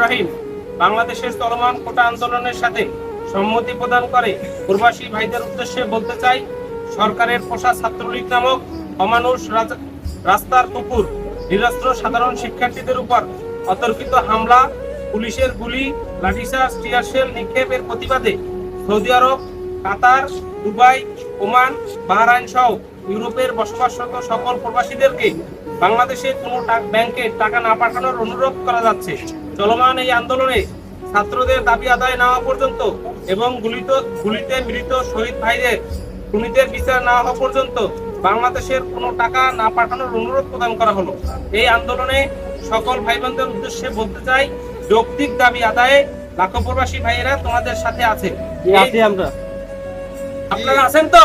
রহিম বাংলাদেশের চলমান কোটা আন্দোলনের সাথে সম্মতি প্রদান করে প্রবাসী ভাইদের উদ্দেশ্যে বলতে চাই, সরকারের পোষা ছাত্রলীগ নামক অমানুষ রাস্তার কুকুর, নিরস্ত্র সাধারণ শিক্ষার্থীদের উপর অতর্কিত হামলা, পুলিশের গুলি লাঠিচার্জ টিয়ারশেল নিক্ষেপের প্রতিবাদে Saudi Arab, Qatar, Dubai, Oman, Bahrain সহ ইউরোপের বসবাসরত সকল প্রবাসীদেরকে বাংলাদেশে কোনো ব্যাংকে টাকা না পাঠানোর অনুরোধ করা যাচ্ছে। চলমান এই আন্দোলনে ছাত্রদের দাবি আদায় না হওয়া পর্যন্ত এবং গুলিত গুলিতে মৃত শহীদ ভাইদের খুনিদের বিচার না হওয়া পর্যন্ত বাংলাদেশের কোনো টাকা না পাঠানোর অনুরোধ প্রদান করা হলো। এই আন্দোলনে সকল ভাই বোনদের উদ্দেশ্যে বলতে চাই যৌক্তিক দাবি আদায়ে লাখো প্রবাসী ভাইয়েরা তোমাদের সাথে আছে। আপনারা আছেন তো?